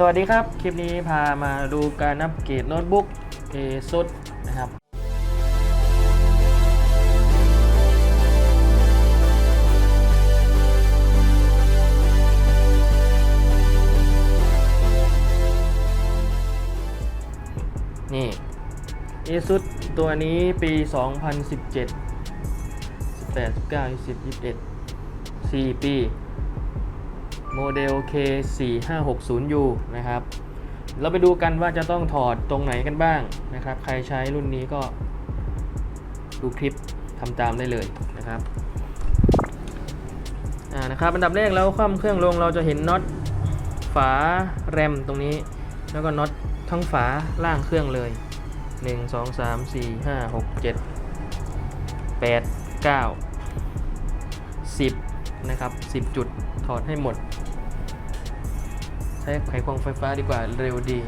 สวัสดีครับ คลิปนี้พามาดูการอัปเกรดโน้ตบุ๊ก ASUS นะครับ นี่ ASUS ตัวนี้ปี 2017 18 19 20 21 4 ปี โมเดล K4560U นะครับ เราไปดูกันว่าจะต้องถอดตรงไหนกันบ้างนะครับ ใครใช้รุ่นนี้ก็ดูคลิปทำตามได้เลยนะครับอ่านะครับอันดับแรกเราคว่ำเครื่องลงเราจะเห็นน็อตฝาแรมตรงนี้ แล้วก็น็อตทั้งฝาล่างเครื่องเลย 1 2 3 4 5 6 7 8 9 10 นะครับ 10 จุดถอดให้หมด ช้ไขควงไฟฟ้าดีกว่าเร็วดี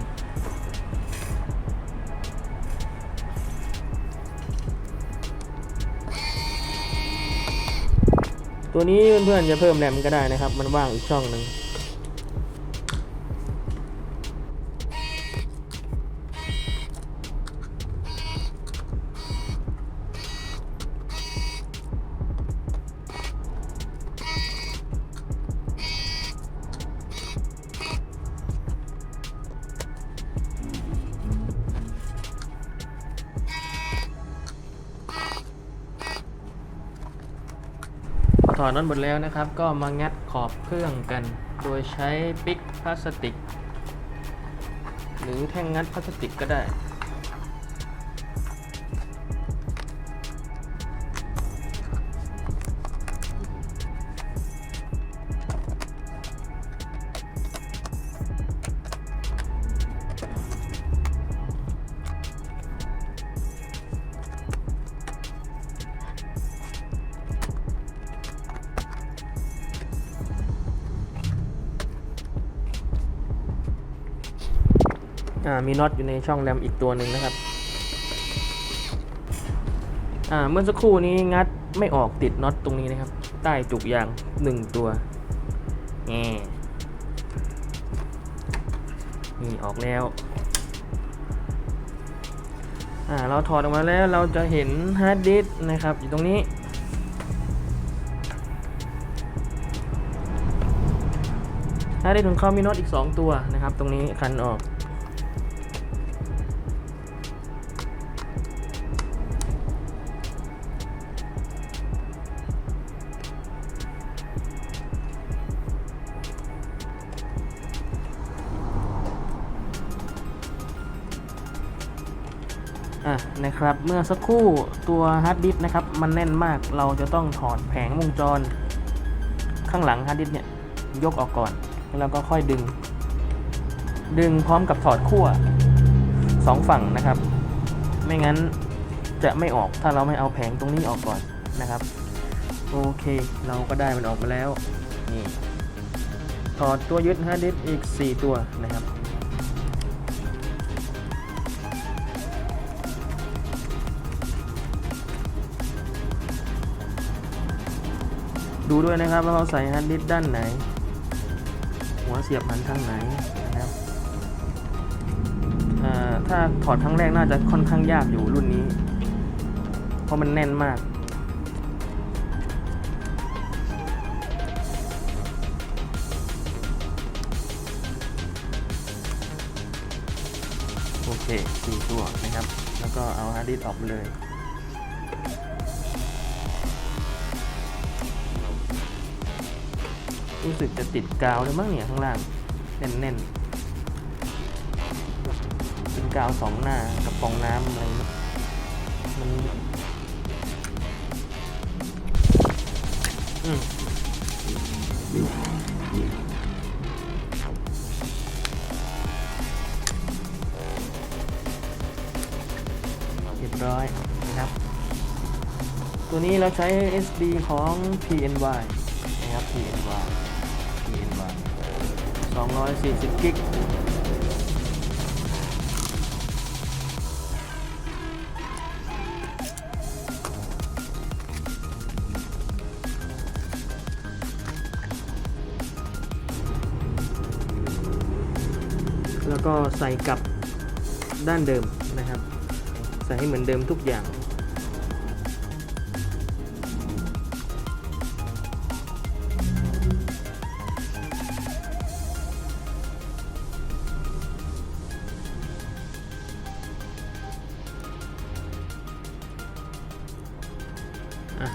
ตัวนี้เพื่อนๆจะเพิ่มแรมก็ได้นะครับ มันว่างอีกช่องหนึ่ง ถอดน็อตหมดแล้วนะครับ ก็มางัดขอบเครื่องกัน โดยใช้ปิกพลาสติก หรือแท่งงัดพลาสติกก็ได้ มีน็อตอยู่ในช่องแรมอีกตัวหนึ่งนะครับเมื่อสักครู่นี้งัดไม่ออกติดน็อตตรงนี้นะครับ ใต้จุกยางหนึ่งตัวแง่นี่ออกแล้วเราถอดออกมาแล้วเราจะเห็นฮาร์ดดิสนะครับ อยู่ตรงนี้ฮาร์ดดิสของเขามีน็อตอีก 2 ตัวนะครับ ตรงนี้คันออก อะนะครับเมื่อสักครู่ตัวฮาร์ดดิสก์นะครับมันแน่นมากเราจะต้องถอดแผงวงจร ข้างหลังฮาร์ดดิสก์เนี่ยยกออกก่อนแล้วก็ค่อยดึง ดึงพร้อมกับถอดขั้วสองฝั่งนะครับ ไม่งั้นจะไม่ออกถ้าเราไม่เอาแผงตรงนี้ออกก่อนนะครับโอเคเราก็ได้มันออกมาแล้วนี่ถอดตัวยึดฮาร์ดดิสก์อีก 4 ตัวนะครับ ดูด้วยนะครับว่าเราใส่ฮาร์ดดิสด้านไหน หัวเสียบหันทางไหนนะครับถ้าถอดครั้งแรกน่าจะค่อนข้างยากอยู่รุ่นนี้ เพราะมันแน่นมากโอเคสี่ตัวนะครับ แล้วก็เอาฮาร์ดดิสออกเลย รู้สึกจะติดกาวเลยมั้งเนี่ยข้างล่าง แน่นๆ เป็นกาวสองหน้ากับฟองน้ำอะไรเนี่ยมันอืมเรียบร้อยนะครับ ตัวนี้เราใช้ SD ของ PNY นะครับ PNY 240 กิก แล้วก็ใส่กลับด้านเดิมนะครับ ใส่ให้เหมือนเดิมทุกอย่าง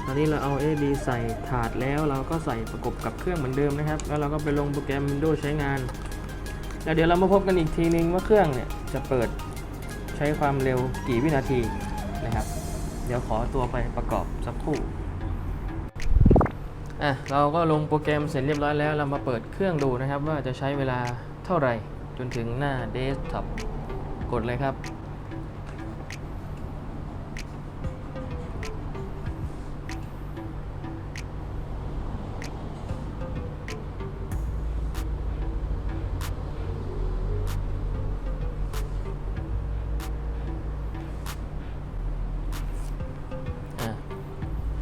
ตอนนี้เราเอา AD ใส่ถาดแล้วเราก็ใส่ประกบกับเครื่องเหมือนเดิมนะครับ แล้วเราก็ไปลงโปรแกรม Windows ใช้งาน แล้วเดี๋ยวเรามาพบกันอีกทีนึงว่าเครื่องเนี่ยจะเปิดใช้ความเร็วกี่วินาทีนะครับ เดี๋ยวขอตัวไปประกอบสักครู่อะเราก็ลงโปรแกรมเสร็จเรียบร้อยแล้ว เรามาเปิดเครื่องดูนะครับ ว่าจะใช้เวลาเท่าไหร่จนถึงหน้าเดสก์ท็อปกดเลยครับ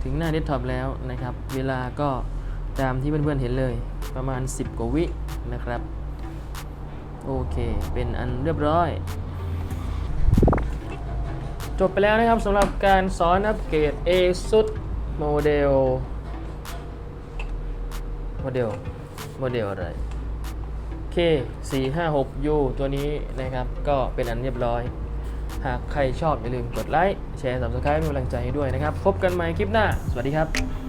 ถึงหน้าเดสก์ท็อปแล้วนะครับ เวลาก็ตามที่เพื่อนๆเห็นเลยประมาณ 10 กว่าวินะครับ โอเค เป็นอันเรียบร้อย จบไปแล้วนะครับสำหรับการสอนอัปเกรด ASUS โมเดลโมเดลโมเดลอะไร K 4 5 6 U ตัวนี้นะครับ ก็เป็นอันเรียบร้อย หากใครชอบอย่าลืมกดไลค์แชร์ subscribe เป็นกำลังใจให้ด้วยนะครับ พบกันใหม่คลิปหน้า สวัสดีครับ